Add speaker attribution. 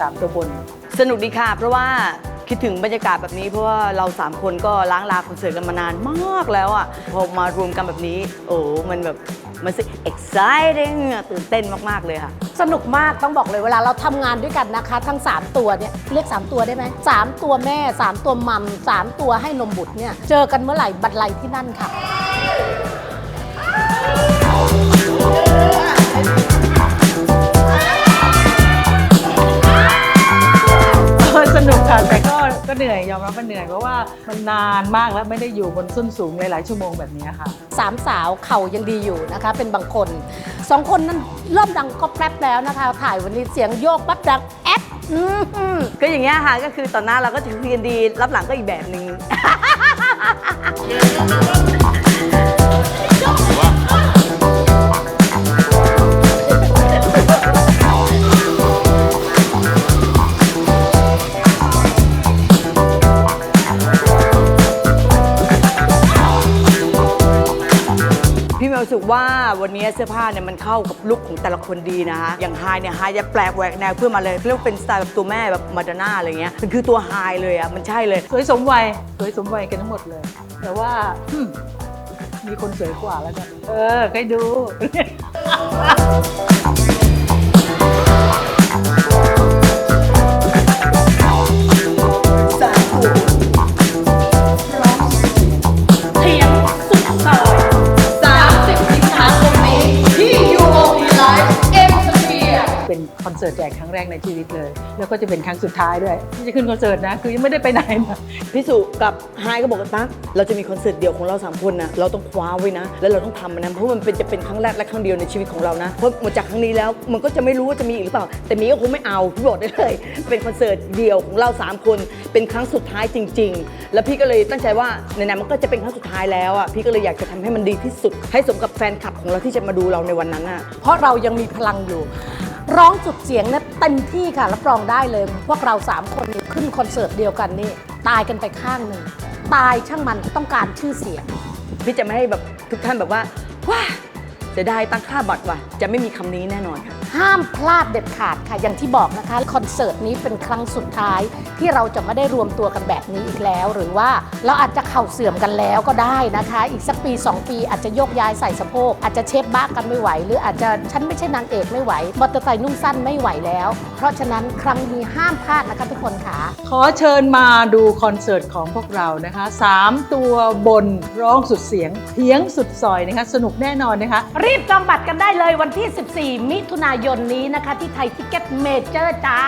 Speaker 1: สามตัวบน
Speaker 2: สนุกดีค่ะ เพราะว่าคิดถึงบรรยากาศแบบนี้เพราะว่าเราสามคนก็ล้างลาคอนเสิร์ตกันมานานมากแล้วอะพอมารวมกันแบบนี้ โอ้มันแบบมันสิ exciting อะตื่นเต้นมาก ๆ เลยค่ะ
Speaker 3: สนุกมากต้องบอกเลยเวลาเราทำงานด้วยกันนะคะ ทั้ง 3 ตัวเนี่ยเรียก 3 ตัวได้ไหมสามตัวแม่ 3 ตัวมัมสามตัวให้นมบุตรเนี่ยเจอกันเมื่อไหร่บัดไลที่นั่นค่ะ
Speaker 1: นื่อยยอมรับว่าเหนื่อยเพราะว่ามันนานมากแล้วไม่ได้อยู่บนส้นสูงหลายๆชั่วโมงแบบนี้ค่ะ
Speaker 3: สามสาวเข่ายังดีอยู่นะคะเป็นบางคนสองคนนั้นเริ่มดังก็แป๊บแล้วนะคะ ถ่ายวันนี้เสียงโยกปั๊บดังแอดอืมอืม
Speaker 2: ก็อย่างเงี้ยค่ะก็คือตอนหน้าเราก็จะคุยกันดีรับหลังก็อีกแบบหนึ่ง รู้สึกว่าวันนี้เสื้อผ้าเนี่ยมันเข้ากับลุคของแต่ละคนดีนะคะอย่างไฮเนี่ยไฮจะแปลกแหวกแนวเพื่อมาเลยเรียกว่าเป็นสไตล์แบบตัวแม่แบบมาดอนน่าอะไรเงี้ยมันคือตัวไฮเลยอะมันใช่เลย
Speaker 1: สวยสมวัยสวยสมวัยกันทั้งหมดเลย แต่ว่าอืมมีคนสวยกว่าแล้วกันเออใครดู เป็นคอนเสิร์ตใหญ่ครั้งแรกในชีวิตเลย แล้วก็จะเป็นครั้งสุดท้ายด้วยที่จะขึ้นคอนเสิร์ตนะ คือยังไม่ได้ไปไหนนะ
Speaker 2: พี่สุกับไฮก็บอกกันตั๊กเราจะมีคอนเสิร์ตเดี่ยวของเราสามคนนะเราต้องคว้าไว้นะ แล้วเราต้องทำมันนะเพราะมันเป็นจะเป็นครั้งแรกและครั้งเดียวในชีวิตของเรานะเพราะหมดจากครั้งนี้แล้วมันก็จะไม่รู้ว่าจะมีอีกหรือเปล่า แต่มีก็คงไม่เอาพี่บอกได้เลยเป็นคอนเสิร์ตเดี่ยวของเราสามคน เป็นครั้งสุดท้ายจริง ๆ แล้วพี่ก็เลยตั้งใจว่าไหนๆมันก็จะเป็นครั้งสุดท้ายแล้วอะพี่ก็เลยอยากจะทำให้มันดีที่สุด ให้สมกับแฟนคลับของเราที่จะมาดูเราในวันนั้นอะ
Speaker 3: เพราะเรายังมีพลังอยู่ ร้องจุดเสียงเนี่ยเต็มที่ค่ะรับรองได้เลย พวกเราสามคนนี่ขึ้นคอนเสิร์ตเดียวกันนี่ตายกันไปข้างหนึ่งตายช่างมันต้องการชื่อเสียง
Speaker 2: พี่จะไม่ให้แบบทุกท่านแบบว่าว้าเสียดายตั้งค่าบัตรว่ะ จะไม่มีคำนี้แน่นอนค่ะ
Speaker 3: ห้ามพลาดเด็ดขาดค่ะอย่างที่บอกนะคะคอนเสิร์ตนี้เป็นครั้งสุดท้ายที่เราจะไม่ได้รวมตัวกันแบบนี้อีกแล้ว หรือว่าเราอาจจะเข่าเสื่อมกันแล้วก็ได้นะคะ อีกสักปี 2 ปีอาจจะโยกย้ายใส่สะโพกอาจจะเชฟบ้ากันไม่ไหว หรืออาจจะฉันไม่ใช่นางเอกไม่ไหวมอเตอร์ไซค์นุ่งสั้นไม่ไหวแล้ว เพราะฉะนั้นครั้งนี้ห้ามพลาดนะคะทุกคนค่ะ
Speaker 1: ขอเชิญมาดูคอนเสิร์ตของพวกเรานะคะสามตัวบนร้องสุดเสียงเพียงสุดซอยนะคะสนุกแน่นอนนะคะ
Speaker 3: รีบจองบัตรกันได้เลยวันที่ 14 มิถุนายนนี้นะคะ ที่ไทยทิกเก็ตเมเจอร์จ้า